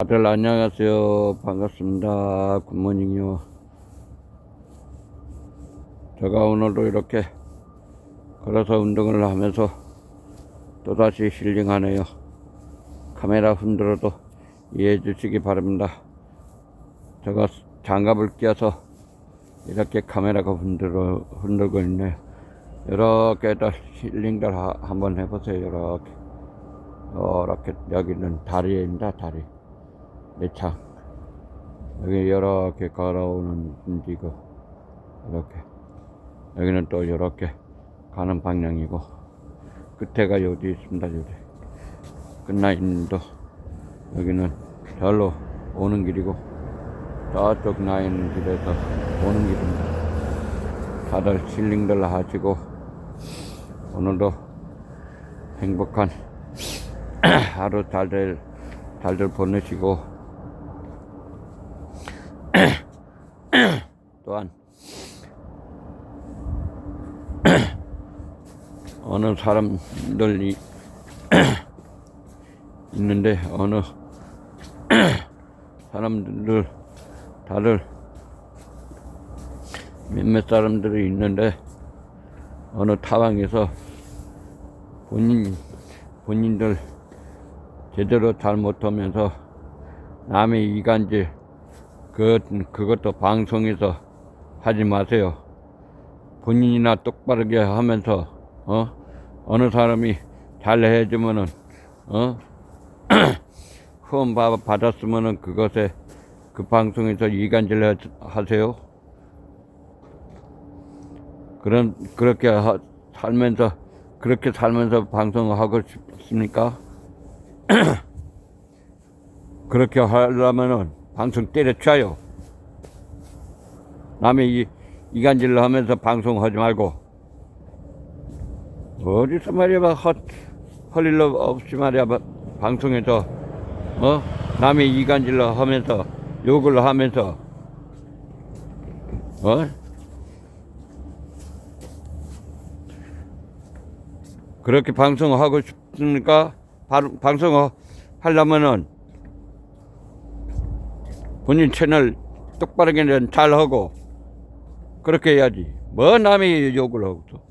다들 안녕하세요. 반갑습니다. 굿모닝이요. 제가 오늘도 이렇게 걸어서 운동을 하면서 또다시 힐링하네요. 카메라 흔들어도 이해해 주시기 바랍니다. 제가 장갑을 껴서 이렇게 카메라가 흔들어, 흔들고 있네요. 이렇게 다 힐링들 하- 한번 해보세요. 이렇게. 이렇게 여기는 다리입니다. 다리. 내창 여기 이렇게 걸어오는 분지고 이렇게. 여기는 또 이렇게 가는 방향이고. 끝에가 여기 있습니다 여기. 끝라인도 여기는 절로 오는 길이고 저쪽 라인 길에서 오는 길입니다. 다들 힐링들 하시고 오늘도 행복한 하루 잘들 잘들 보내시고 또한 어느 사람들이 있는데 어느 사람들 다들 몇몇 사람들이 있는데 어느 타방에서 본인 본인들 제대로 잘 못하면서 남의 이간질 그 그것도 방송에서 하지 마세요. 본인이나 똑바르게 하면서 어 어느 사람이 잘 해주면은 어 후원 받- 받았으면은 그것에 그 방송에서 이간질 하- 하세요. 그런 그렇게 하- 살면서 그렇게 살면서 방송하고 싶습니까? 그렇게 하려면은 방송 때려쳐요. 남의 이, 이간질을 하면서 방송하지 말고. 어디서 말이야, 막 헛, 헐일 없이 말이야, 막 방송에서, 어? 남의 이간질을 하면서, 욕을 하면서, 어? 그렇게 방송하고 싶습니까? 바로 방송 하려면은 본인 채널 똑바르게는 잘 하고 그렇게 해야지. 뭐 남이 욕을 하고 또.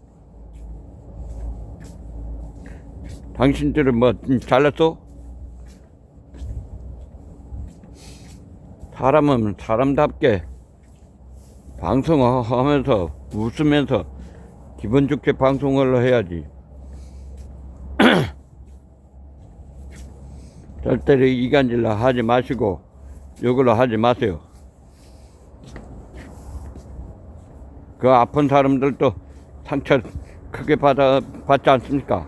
당신들은 뭐 음, 잘났어? 사람은 사람답게 방송하면서 웃으면서 기분 좋게 방송을 해야지. 절대로 이간질로 하지 마시고 욕을 하지 마세요. 그 아픈 사람들도 상처 크게 받아, 받지 않습니까?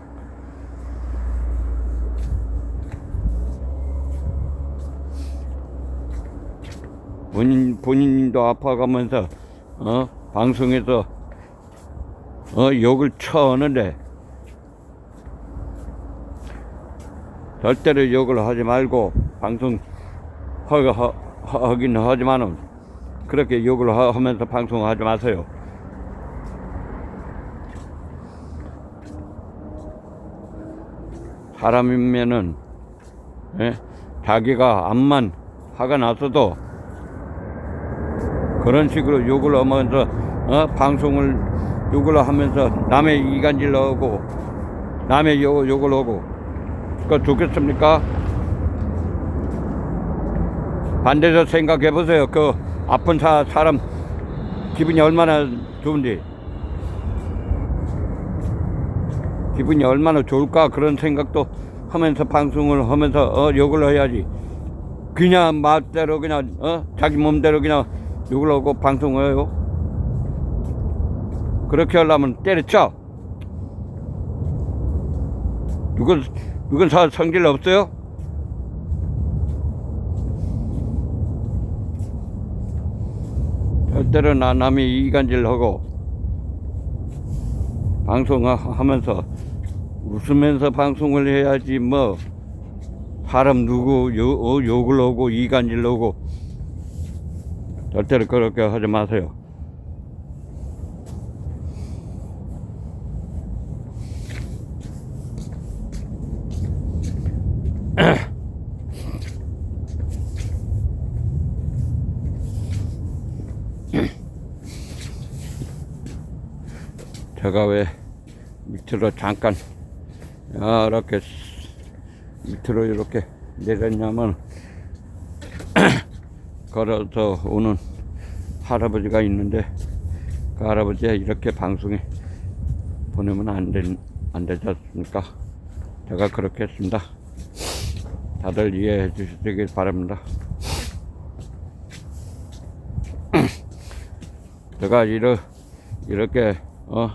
본인, 본인도 아파가면서, 어, 방송에서, 어, 욕을 쳐오는데, 절대로 욕을 하지 말고, 방송, 하, 하, 하긴 하지만은, 그렇게 욕을 하- 하면서 방송하지 마세요. 사람이면은 예? 자기가 암만 화가 났어도 그런 식으로 욕을 하면서 어? 방송을 욕을 하면서 남의 이간질 하고 남의 욕, 욕을 하고 그거 좋겠습니까? 반대로 생각해 보세요. 그 아픈 사, 사람 기분이 얼마나 좋은지 기분이 얼마나 좋을까 그런 생각도 하면서 방송을 하면서 어, 욕을 해야지 그냥 맛대로 그냥 어? 자기 몸대로 그냥 욕을 하고 방송을 해요 그렇게 하려면 때려쳐 누군 누군 사 성질 없어요? 절대로 나 남이 이간질 하고 방송하면서 웃으면서 방송을 해야지 뭐 사람 누구 어 욕을 하고 이간질 하고 절대로 그렇게 하지 마세요. 제가 왜 밑으로 잠깐 이렇게 밑으로 이렇게 내렸냐면 걸어서 오는 할아버지가 있는데 그 할아버지가 이렇게 방송에 보내면 안, 된, 안 되지 않습니까? 제가 그렇게 했습니다. 다들 이해해 주시길 바랍니다. 제가 이러, 이렇게, 어,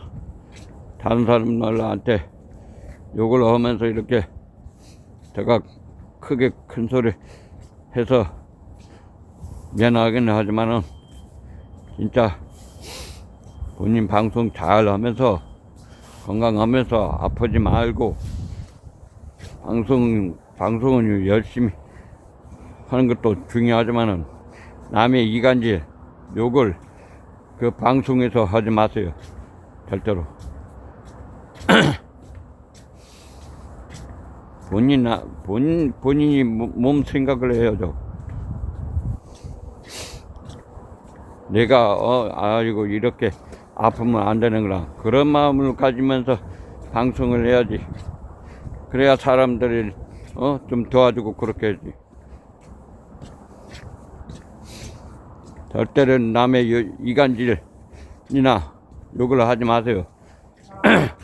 다른 사람들한테 욕을 하면서 이렇게 제가 크게 큰 소리 해서 미안하긴 하지만은 진짜 본인 방송 잘 하면서 건강하면서 아프지 말고 방송 방송은 열심히 하는 것도 중요하지만은 남의 이간질 욕을 그 방송에서 하지 마세요. 절대로 본인 나 본인 본인이 몸- 몸 생각을 해야죠. 내가 어 아이고 이렇게 아프면 안 되는 거라 그런 마음을 가지면서 방송을 해야지. 그래야 사람들이 어 좀 도와주고 그렇게 해야지. 절대로 남의 여- 이간질이나 욕을 하지 마세요.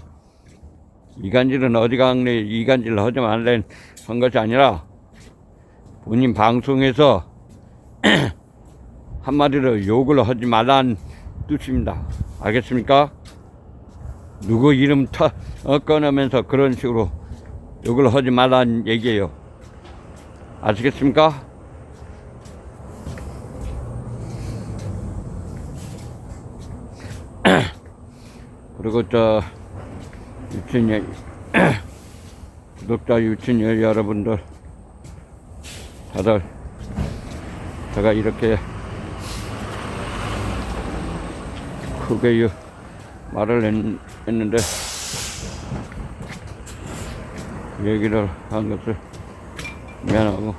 이간질은 어디 강래 이간질 하지 말래 한 것이 아니라 본인 방송에서 한마디로 욕을 하지 말라는 뜻입니다. 알겠습니까? 누구 이름 타, 어, 꺼내면서 그런 식으로 욕을 하지 말라는 얘기예요. 아시겠습니까? 그리고 저 유치원 구독자 유치원 여러분들 다들 제가 이렇게 크게 유- 말을 했, 했는데 얘기를 한 것을 미안하고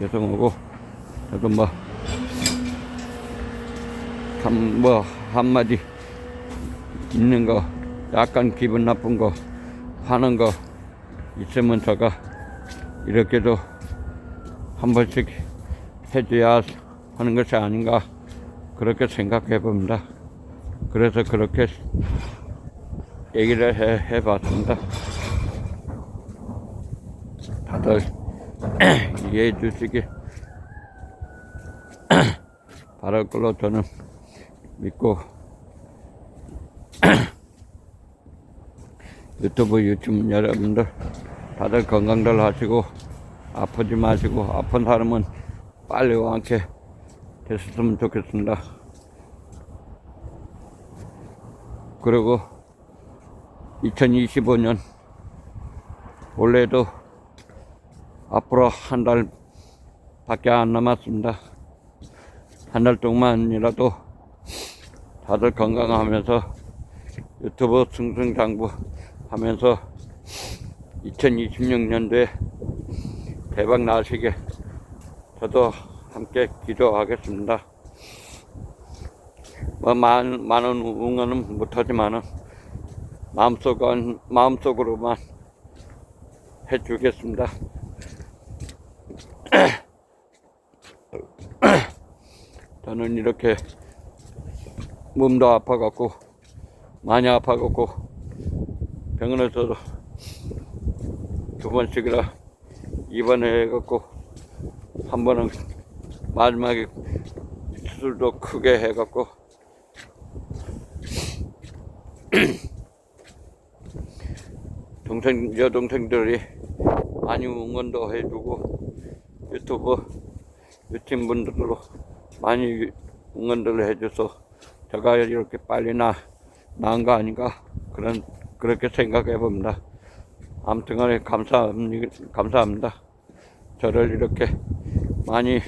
죄송하고 저도 뭐, 한, 뭐 한마디 있는 거 약간 기분 나쁜 거 하는 거 있으면 제가 이렇게도 한 번씩 해줘야 하는 것이 아닌가 그렇게 생각해 봅니다. 그래서 그렇게 얘기를 해, 해 봤습니다. 다들 이해해 주시길 바랄 걸로 저는 믿고 유튜브 유튜브 여러분들 다들 건강들 하시고 아프지 마시고 아픈 사람은 빨리 완쾌 됐으면 좋겠습니다. 그리고 2025년 올해도 앞으로 한 달 밖에 안 남았습니다. 한 달 동안이라도 다들 건강하면서 유튜브 승승장구 하면서 2026년도에 대박 나시게 저도 함께 기도하겠습니다. 뭐 많은, 많은 응원은 못하지만은 마음속은, 마음속으로만 해주겠습니다. 저는 이렇게 몸도 아파갖고 많이 아파갖고 병원에서도 두 번씩이나 입원해갖고 한 번은 마지막에 수술도 크게 해갖고 동생 여동생들이 많이 응원도 해주고 유튜브 유튜브 분들로 많이 응원들을 해줘서 제가 이렇게 빨리 나 나은 거 아닌가 그런 그렇게 생각해 봅니다. 아무튼 간에 감사합니다. 감사합니다. 저를 이렇게 많이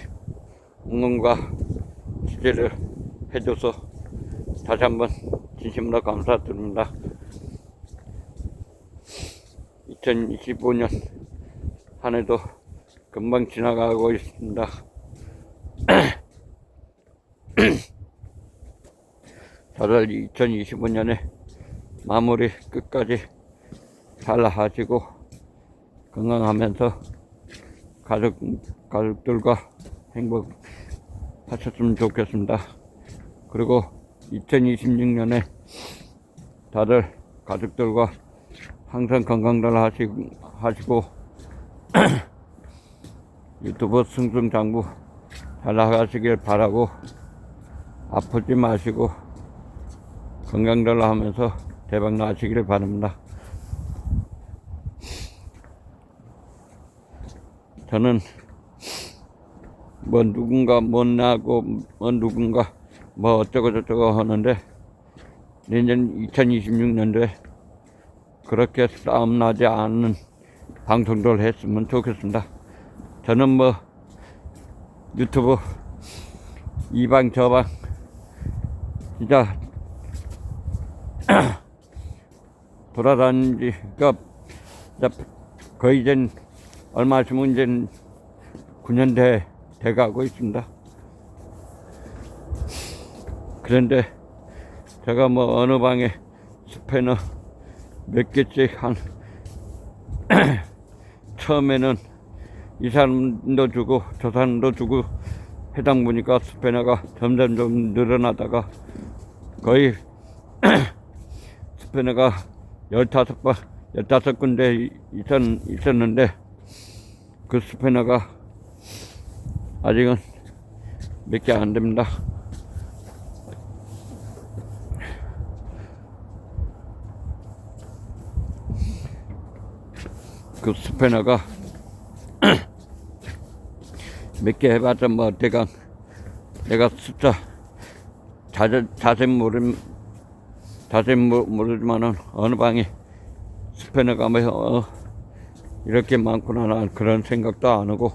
응원과 지지를 해줘서 다시 한번 진심으로 감사드립니다. 2025년 한 해도 금방 지나가고 있습니다. 다들 2025년에 마무리 끝까지 잘 하시고 건강하면서 가족 가족들과 행복하셨으면 좋겠습니다. 그리고 2026년에 다들 가족들과 항상 건강들 하시고, 하시고 유튜브 승승장구 잘 나가시길 바라고 아프지 마시고 건강들 하면서 대박 나시길 바랍니다. 저는 뭐 누군가 못나고 뭐 누군가 뭐 어쩌고 저쩌고 하는데 내년 2026년도에 그렇게 싸움 나지 않는 방송들 했으면 좋겠습니다. 저는 뭐 유튜브 이방 저방 진짜 돌아다닌 지가 거의 이젠 얼마 있으면 이제 9년 돼, 돼가고 있습니다. 그런데 제가 뭐 어느 방에 스패너 몇 개씩 한 처음에는 이 사람도 주고 저 사람도 주고 해당 보니까 스패너가 점점 좀 늘어나다가 거의 스패너가 열다섯 번 열다섯 군데 있었, 있었는데 그 스패너가 아직은 몇 개 안 됩니다. 그 스패너가 몇 개 해봤자 뭐 대강 내가 숫자 자세, 자세 모르 자세 모- 모르지만은 어느 방에 스패너가 뭐 어, 이렇게 많구나 난 그런 생각도 안 하고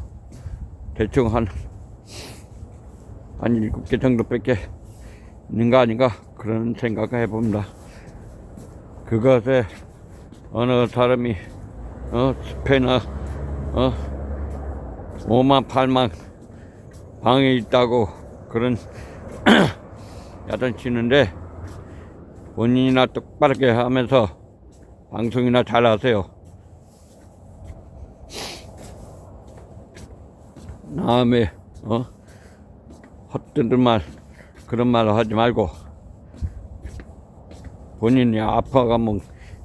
대충 한 한 일곱 개 정도밖에 있는 거 아닌가 그런 생각을 해봅니다. 그것에 어느 사람이 어 스패너 어 5만 8만 방에 있다고 그런 야단 치는데 본인이나 똑바르게 하면서 방송이나 잘 하세요. 남의 어 헛되는 말 그런 말 하지 말고 본인이 아파가면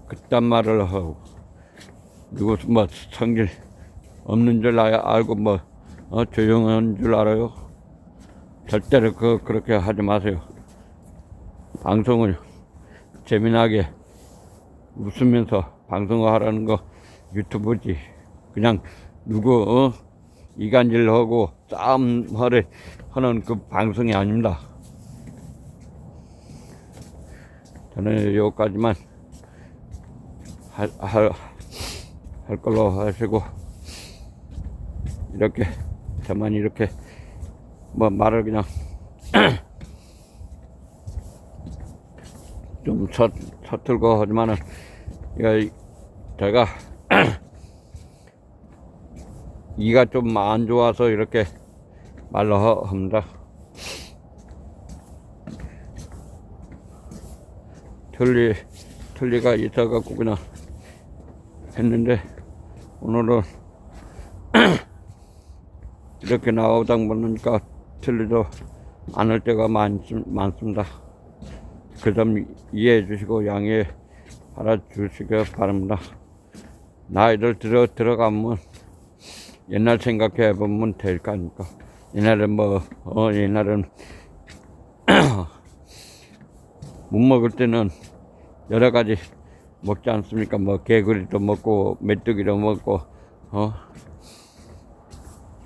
그딴 말을 하고 누구 뭐 성질 없는 줄 아- 알고 뭐 어, 조용한 줄 알아요. 절대로 그 그렇게 하지 마세요. 방송을 재미나게 웃으면서 방송을 하라는 거 유튜브지. 그냥 누구 어? 이간질 하고 싸움 하래 하는 그 방송이 아닙니다. 저는 여기까지만 할, 할, 할 걸로 하시고 이렇게 저만 이렇게 뭐 말을 그냥 좀 서, 서툴고 하지만은 제가 이가 좀 안 좋아서 이렇게 말로 하- 합니다. 틀리 틀리가 있어갖고 그냥 했는데 오늘은 이렇게 나오다 보니까 틀리도 않을 때가 많, 많습니다. 그점 이해해 주시고 양해 알아 주시기 바랍니다. 나이를 들어 들어가면 옛날 생각해 보면 될거 아닙니까? 옛날에 뭐, 어, 옛날엔 못 먹을 때는 여러 가지 먹지 않습니까? 뭐, 개구리도 먹고, 메뚜기도 먹고, 어,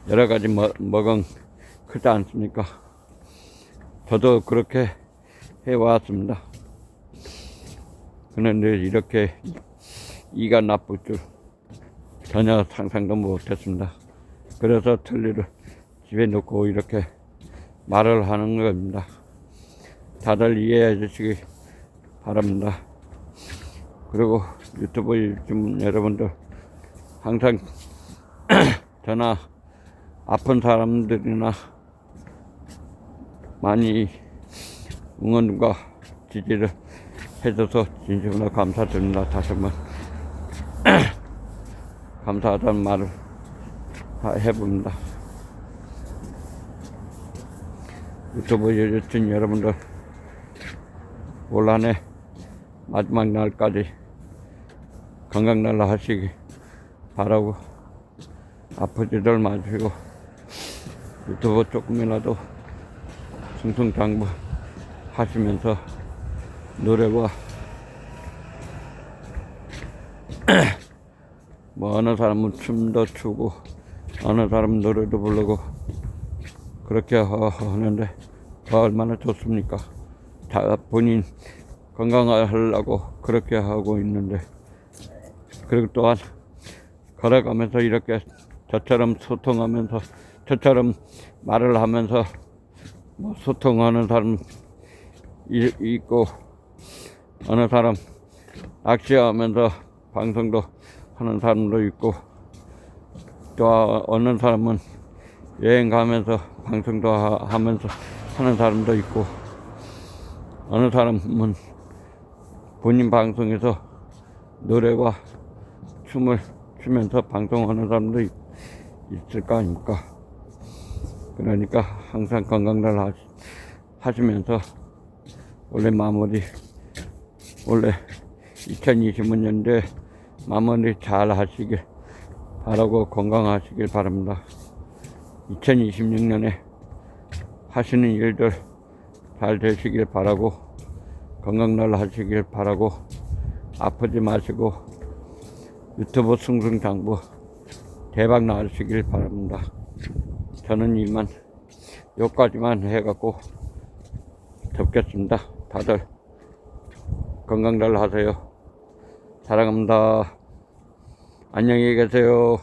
여러 가지 먹, 먹은 크지 않습니까? 저도 그렇게 해왔습니다. 그런데 이렇게 이가 나쁠 줄 전혀 상상도 못했습니다. 그래서 틀리를 집에 놓고 이렇게 말을 하는 겁니다. 다들 이해해 주시기 바랍니다. 그리고 유튜브 요즘 여러분들 항상 저나 아픈 사람들이나 많이 응원과 지지를 해줘서 진심으로 감사드립니다. 다시 한번 감사하다는 말을 하- 해봅니다. 유튜브 여러분 여러분들 올 한해 마지막 날까지 건강날로 하시기 바라고 아프지들 마시고 유튜브 조금이라도 승승장구 하시면서 노래와 뭐 어느 사람은 춤도 추고 어느 사람은 노래도 부르고 그렇게 하- 하는데 더 얼마나 좋습니까? 다 본인 건강을 하려고 그렇게 하고 있는데 그리고 또한 걸어가면서 이렇게 저처럼 소통하면서 저처럼 말을 하면서 뭐 소통하는 사람 이- 있고 어느 사람 낚시하면서 방송도 하는 사람도 있고 또 어느 사람은 여행 가면서 방송도 하- 하면서 하는 사람도 있고 어느 사람은 본인 방송에서 노래와 춤을 추면서 방송하는 사람도 있, 있을 거 아닙니까? 그러니까 항상 건강을 하, 하시면서 올해 마무리 올해 2025년도에 마무리 잘 하시길 바라고 건강하시길 바랍니다. 2026년에 하시는 일들 잘 되시길 바라고 건강날 하시길 바라고 아프지 마시고 유튜브 승승장구 대박 나시길 바랍니다. 저는 이만 여기까지만 해갖고 접겠습니다. 다들 건강 잘 하세요. 사랑합니다. 안녕히 계세요.